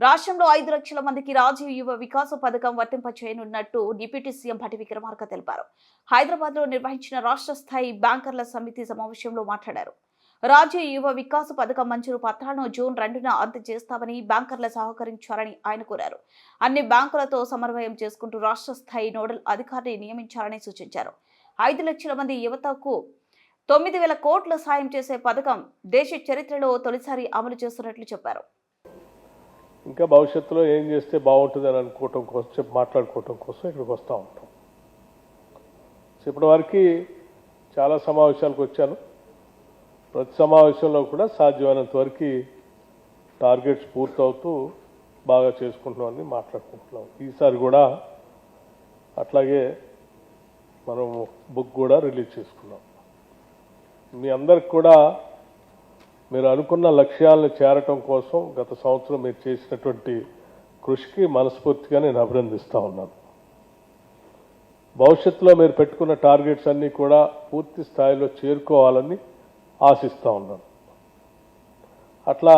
రాష్ట్రంలో ఐదు లక్షల మందికి రాజీవ్ యువ వికాస పథకం వర్తింపచేయనున్నట్టు డిప్యూటీ సీఎం భటి విక్రమార్క తెలిపారు. హైదరాబాద్లో నిర్వహించిన రాష్ట్ర స్థాయి బ్యాంకర్ల సమితి సమావేశంలో మాట్లాడారు. రాజీవ్ యువ వికాస పథకం మంజూరు పత్రాలను జూన్ రెండున అందజేస్తామని బ్యాంకర్ల సహకరించారని ఆయన కోరారు. అన్ని బ్యాంకులతో సమన్వయం చేసుకుంటూ రాష్ట్ర స్థాయి నోడల్ అధికారిని నియమించాలని సూచించారు. ఐదు లక్షల మంది యువతకు తొమ్మిది వేల కోట్ల సాయం చేసే పథకం దేశ చరిత్రలో తొలిసారి అమలు చేస్తున్నట్లు చెప్పారు. ఇంకా భవిష్యత్తులో ఏం చేస్తే బాగుంటుందని అనుకోవటం కోసం చెప్పి మాట్లాడుకోవటం కోసం ఇక్కడికి వస్తూ ఉంటాం. సో ఇప్పటి వరకు చాలా సమావేశాలకు వచ్చాను. ప్రతి సమావేశంలో కూడా సాధ్యమైనంత వరకు టార్గెట్స్ పూర్తవుతూ బాగా చేసుకుంటున్నామని మాట్లాడుకుంటున్నాం. ఈసారి కూడా అట్లాగే మనం బుక్ కూడా రిలీజ్ చేసుకున్నాం. మీ అందరికి కూడా మీరు అనుకున్న లక్ష్యాలను చేరటం కోసం గత సంవత్సరం మీరు చేసినటువంటి కృషికి మనస్ఫూర్తిగా నేను అభినందిస్తూ ఉన్నాను. భవిష్యత్తులో మీరు పెట్టుకున్న టార్గెట్స్ అన్నీ కూడా పూర్తి స్థాయిలో చేరుకోవాలని ఆశిస్తూ ఉన్నాను. అట్లా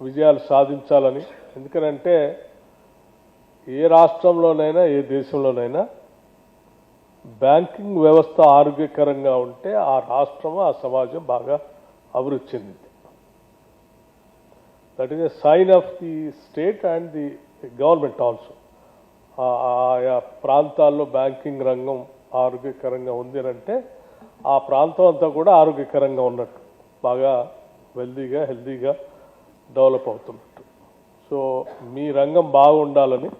విజయాలు సాధించాలని. ఎందుకనంటే ఏ రాష్ట్రంలోనైనా ఏ దేశంలోనైనా బ్యాంకింగ్ వ్యవస్థ ఆరోగ్యకరంగా ఉంటే ఆ రాష్ట్రం ఆ సమాజం బాగా అభివృద్ధి చెందింది that is a sign of the state and the government also ఆయా ప్రాంతాల్లో బ్యాంకింగ్ రంగం ఆరోగ్యకరంగా ఉంది అంటే ఆ ప్రాంతం అంతా కూడా ఆరోగ్యకరంగా ఉన్నట్టు బాగా వెల్దీగా హెల్దీగా డెవలప్ అవుతున్నట్టు. సో మీ రంగం బాగుండాలని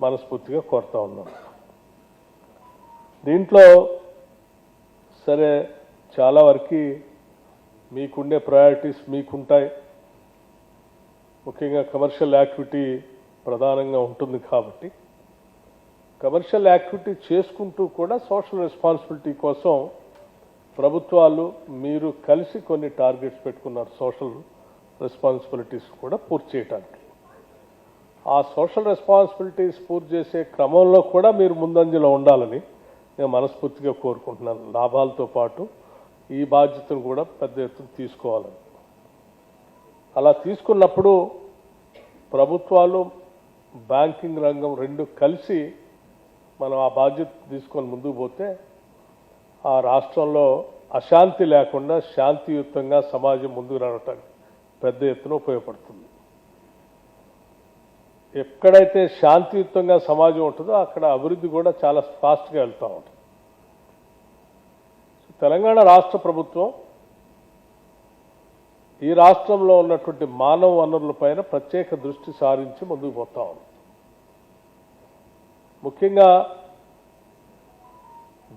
మనస్ఫూర్తిగా కోరుతా ఉన్నాను దీంట్లో సరే చాలా వరకు మీకుండే ప్రయారిటీస్ మీకుంటాయి. ముఖ్యంగా కమర్షియల్ యాక్టివిటీ ప్రధానంగా ఉంటుంది కాబట్టి. కమర్షియల్ యాక్టివిటీ చేసుకుంటూ కూడా సోషల్ రెస్పాన్సిబిలిటీ కోసం ప్రభుత్వాలు మీరు కలిసి కొన్ని టార్గెట్స్ పెట్టుకున్నారు సోషల్ రెస్పాన్సిబిలిటీస్ కూడా పూర్తి చేయడానికి ఆ సోషల్ రెస్పాన్సిబిలిటీస్ పూర్తి చేసే క్రమంలో కూడా మీరు ముందంజలో ఉండాలని నేను మనస్ఫూర్తిగా కోరుకుంటున్నాను. లాభాలతో పాటు ఈ బాధ్యతను కూడా పెద్ద ఎత్తున తీసుకోవాలని. అలా తీసుకున్నప్పుడు ప్రభుత్వాలు బ్యాంకింగ్ రంగం రెండు కలిసి మనం ఆ బాధ్యత తీసుకొని ముందుకు పోతే ఆ రాష్ట్రంలో అశాంతి లేకుండా శాంతియుతంగా సమాజం ముందుకు రావటానికి పెద్ద ఎత్తున ఉపయోగపడుతుంది. ఎక్కడైతే శాంతియుతంగా సమాజం ఉంటుందో అక్కడ అభివృద్ధి కూడా చాలా ఫాస్ట్గా వెళ్తూ ఉంటుంది. తెలంగాణ రాష్ట్ర ప్రభుత్వం ఈ రాష్ట్రంలో ఉన్నటువంటి మానవ వనరులపైన ప్రత్యేక దృష్టి సారించి ముందుకు పోతా ఉంది. ముఖ్యంగా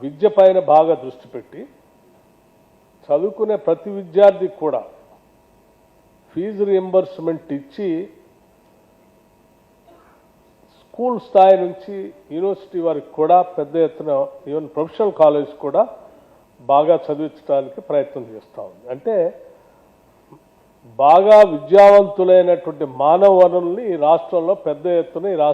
విద్య పైన బాగా దృష్టి పెట్టి చదువుకునే ప్రతి విద్యార్థికి కూడా ఫీజు రియంబర్స్మెంట్ ఇచ్చి స్కూల్ స్థాయి నుంచి యూనివర్సిటీ వారికి కూడా పెద్ద ఎత్తున ఈవెన్ ప్రొఫెషనల్ కాలేజ్ కూడా బాగా చదివించడానికి ప్రయత్నం చేస్తూ ఉంది. అంటే బాగా విద్యావంతులైనటువంటి మానవ వనరుల్ని ఈ రాష్ట్రంలో పెద్ద ఎత్తున ఈ